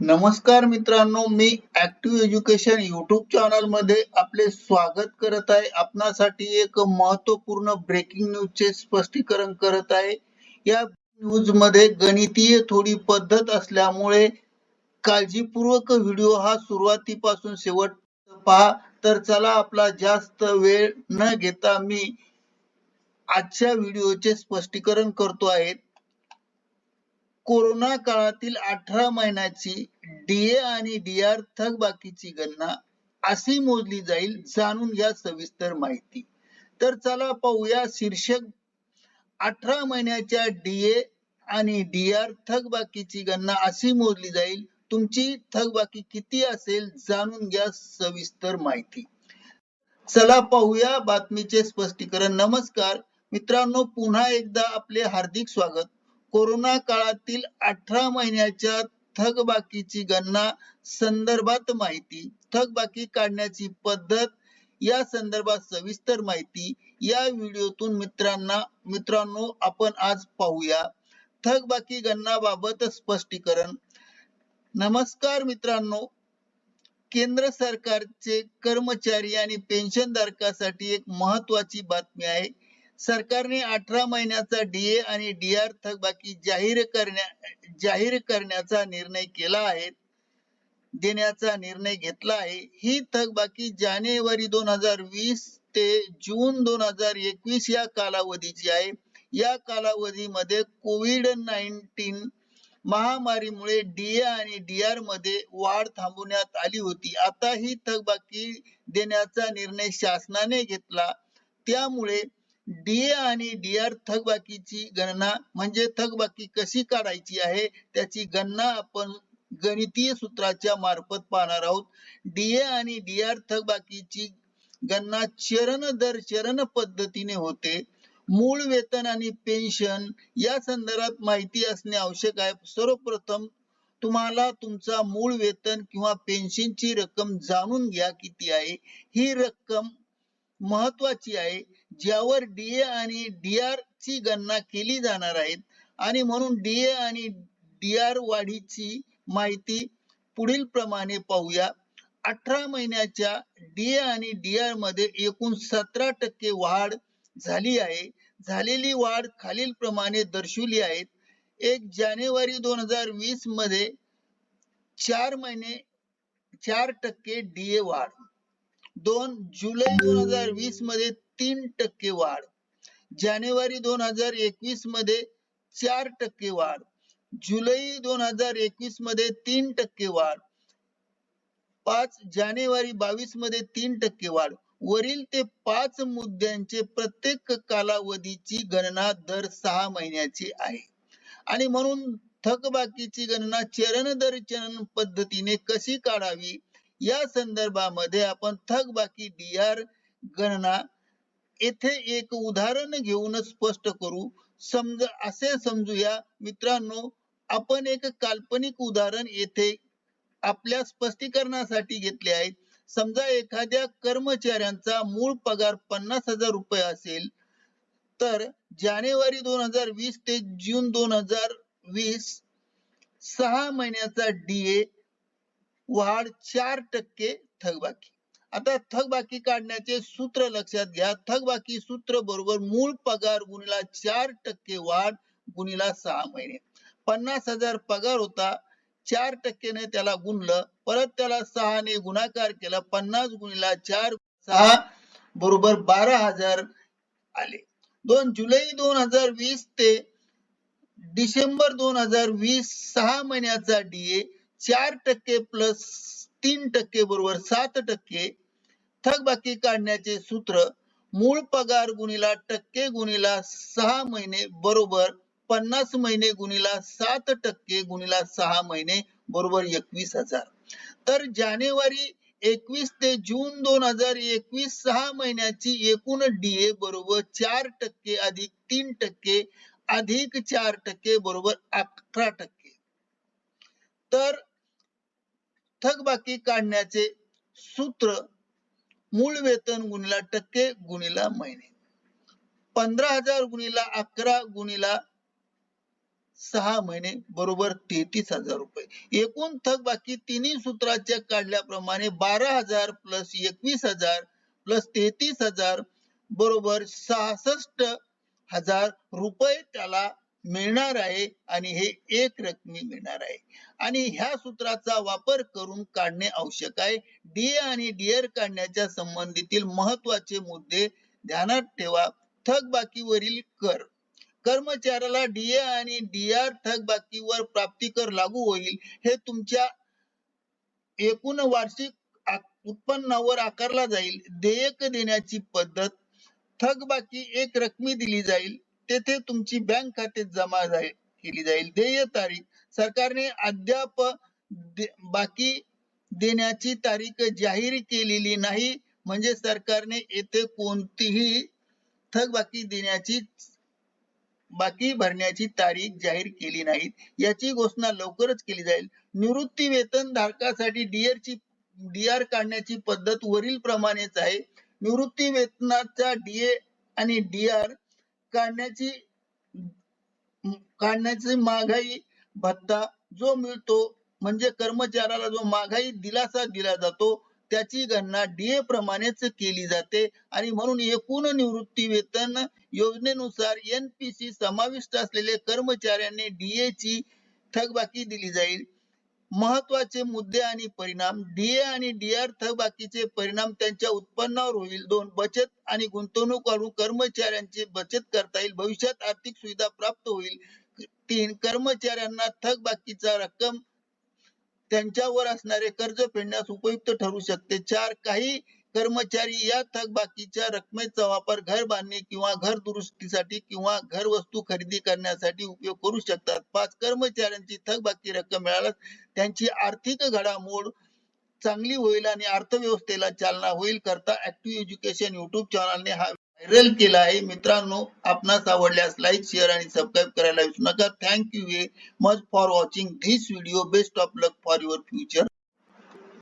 नमस्कार मित्रांनो मी ऍक्टिव्ह एज्युकेशन युट्यूब चॅनलमध्ये आपले स्वागत करत आहे. आपणासाठी एक महत्त्वपूर्ण ब्रेकिंग न्यूजचे स्पष्टीकरण करत आहे. या न्यूजमध्ये गणितीय थोडी पद्धत असल्यामुळे काळजीपूर्वक व्हिडिओ हा सुरुवातीपासून शेवट पहा. तर चला आपला जास्त वेळ न घेता मी आजच्या व्हिडिओचे स्पष्टीकरण करतो आहे. कोरोना काळातील अठरा महिन्याची डीए आणि डीआर थकबाकीची गणना अशी मोजली जाईल जाणून घ्या सविस्तर माहिती. तर चला पाहूया शीर्षक. अठरा महिन्याच्या डीए आणि डीआर थकबाकीची गणना अशी मोजली जाईल. तुमची थकबाकी किती असेल जाणून घ्या सविस्तर माहिती. चला पाहूया बातमीचे स्पष्टीकरण. नमस्कार. मित्रांनो पुन्हा एकदा आपले हार्दिक स्वागत. कोरोना काळातील अठरा महिन्याच्या थकबाकीची गणना संदर्भात माहिती. थकबाकी काढण्याची पद्धत या संदर्भात सविस्तर माहिती या व्हिडिओतून मित्रांना मित्रांनो आपण आज पाहूया. थकबाकी गणनाबाबत स्पष्टीकरण. नमस्कार मित्रांनो. केंद्र सरकारचे कर्मचारी आणि पेन्शन धारकासाठी एक महत्वाची बातमी आहे. सरकारने अठरा महिन्याचा डीए आणि डीआर थकबाकी जाहीर करण्या जाहीर करण्याचा निर्णय केला आहे. देण्याचा निर्णय घेतला आहे. ही थकबाकी जानेवारी दोन हजार वीस ते जून दोन हजार एकवीस या कालावधीची आहे. या कालावधीमध्ये कोविड नाईन्टीन महामारीमुळे डीए आणि डीआरमध्ये वाढ थांबवण्यात आली होती. आता ही थकबाकी देण्याचा निर्णय शासनाने घेतला. त्यामुळे डीए आणि डीआर थकबाकीची गणना म्हणजे थकबाकी कशी काढायची आहे त्याची गणना आपण गणितीय सूत्राच्या मार्फत पाहणार आहोत. डीए आणि डीआर थकबाकीची गणना चरण दर चरण पद्धतीने होते. मूळ वेतन आणि पेन्शन या संदर्भात माहिती असणे आवश्यक आहे. सर्वप्रथम तुम्हाला तुमचा मूळ वेतन किंवा पेन्शनची रक्कम जाणून घ्या किती आहे. ही रक्कम महत्वाची आहे. ज्यावर डीए आणि डीआर ची गणना केली जाणार आहे आणि म्हणून डीए आणि डीआर वाढीची माहिती पुढील प्रमाणे पाहूया. अठरा महिन्याच्या डीए आणि डीआरमध्ये एकूण सतरा टक्के वाढ झाली आहे. झालेली वाढ खालील प्रमाणे दर्शवली आहे. एक जानेवारी दोन हजार वीसमध्ये चार महिने चार टक्के डीए वाढ. दोन जुलै दोन हजार वीसमध्ये तीन टक्के वाढ. जानेवारी दोन हजार एकवीसमध्ये चार टक्के वाढ. जुलै दोन हजार एकवीसमध्ये तीन टक्के वाढ. पाच जानेवारी बावीसमध्ये तीन टक्के वाढ. वरील ते पाच मुद्द्यांचे प्रत्येक कालावधीची गणना दर सहा महिन्याची आहे. आणि म्हणून थकबाकीची गणना चरण दर चरण पद्धतीने कशी काढावी? या संदर्भामध्ये आपण थकबाकी डीआर गणना येथे एक उदाहरण घेऊन स्पष्ट करू. समज असे समजूया. मित्रांनो आपण एक काल्पनिक उदाहरण येथे आपल्या स्पष्टीकरणासाठी घेतले आहे. समजा एखाद्या कर्मचाऱ्यांचा मूळ पगार पन्नास हजार रुपये असेल तर जानेवारी दोन हजार वीस ते जून दोन हजार वीस सहा महिन्याचा डीए वाढ चार टक्के थकबाकी. आता थकबाकी काढण्याचे सूत्र लक्षात घ्या. थकबाकी सूत्र बरोबर मूळ पगार गुणिला चार टक्के वाढ गुणिला सहा महिने. पन्नास हजार पगार होता चार टक्केने त्याला गुणलं परत त्याला सहाने गुणाकार केला पन्नास गुणिला चार सहा बरोबर बारा हजार आले. दोन जुलै दोन हजार वीस ते डिसेंबर दोन हजार वीस सहा महिन्याचा डीए चार टक्के प्लस तीन टक्के बरोबर सात टक्के थकबाकी काढण्याचे सूत्र मूळ पगार गुणिला टक्के गुणिला सहा महिने बरोबर पन्नास महिने गुणिला सात टक्के गुणिला सहा महिने बरोबर एकवीस हजार. तर जानेवारी एकवीस ते जून दोन हजार एकवीस सहा महिन्याची एकूण डीए बरोबर चार टक्के अधिक तीन टक्के अधिक चार टक्के बरोबर अकरा टक्के. तर थकबाकी काढण्याचे सूत्र मूळ वेतन गुणिला टक्के गुणिला महिने. पंधरा हजार गुणिला अकरा गुणिला सहा महिने बरोबर तेहतीस हजार रुपये. एकूण थकबाकी तिन्ही सूत्राच्या काढल्याप्रमाणे बारा हजार प्लस एकवीस हजार प्लस तेहतीस हजार बरोबर सहासष्ट हजार रुपये त्याला मिळणार आहे आणि हे एक रकमी मिळणार आहे. आणि ह्या सूत्राचा वापर करून काढणे आवश्यक आहे. डीए आणि डीआर काढण्याच्या संबंधीतील महत्त्वाचे मुद्दे ध्यानात ठेवा. थकबाकीवरील कर. कर्मचाऱ्याला डीए आणि डीआर थकबाकीवर प्राप्ती कर लागू होईल. हे तुमच्या एकूण वार्षिक उत्पन्नावर आकारला जाईल. देयक देण्याची पद्धत थकबाकी एक रकमी दिली जाईल. तेथे तुमची बँक खात्यात जमा जाईल केली जाईल. देय तारीख सरकारने अद्याप दे- बाकी देण्याची तारीख जाहीर केलेली नाही. म्हणजे सरकारने येथे कोणतीही थकबाकी देण्याची बाकी भरण्याची तारीख जाहीर केली नाही. याची घोषणा लवकरच केली जाईल. निवृत्ती वेतन धारकासाठी डीआर ची डीआर काढण्याची पद्धत वरील प्रमाणेच आहे. निवृत्ती वेतनाचा डीए आणि डीआर काढण्याची काढण्याची महागाई भत्ता जो मिळतो म्हणजे कर्मचाऱ्याला जो महागाई दिलासा दिला जातो त्याची गणना डीए प्रमाणेच केली जाते. आणि म्हणून एकूण निवृत्ती वेतन योजनेनुसार एनपीसी समाविष्ट असलेले कर्मचाऱ्यांनी डीए ची थकबाकी दिली जाईल. महत्त्वाचे मुद्दे आणि परिणाम डीए आणि डीआर थकबाकीचे परिणाम त्यांच्या उत्पन्नावर होईल. दोन बचत आणि गुंतवणूक वाढवून कर्मचाऱ्यांची बचत करता येईल. भविष्यात आर्थिक सुविधा प्राप्त होईल. तीन कर्मचाऱ्यांना थकबाकीचा रक्कम त्यांच्यावर असणारे कर्ज फेडण्यास उपयुक्त ठरू शकते. चार काही कर्मचारी या थकबाकीच्या रकमेचा वापर घर बांधणी किंवा घर दुरुस्तीसाठी किंवा घर वस्तू खरेदी करण्यासाठी उपयोग करू शकतात. पाच कर्मचाऱ्यांची थकबाकी रक्कम मिळाल्यास त्यांची आर्थिक घडामोड चांगली होईल आणि अर्थव्यवस्थेला चालना होईल करता ऍक्टिव्ह एज्युकेशन युट्यूब चॅनलने हा व्हायरल केला आहे. मित्रांनो आपणास आवडल्यास लाईक शेअर आणि सबस्क्राईब करायला विसरू नका. Thank you much for watching this video best of luck for your future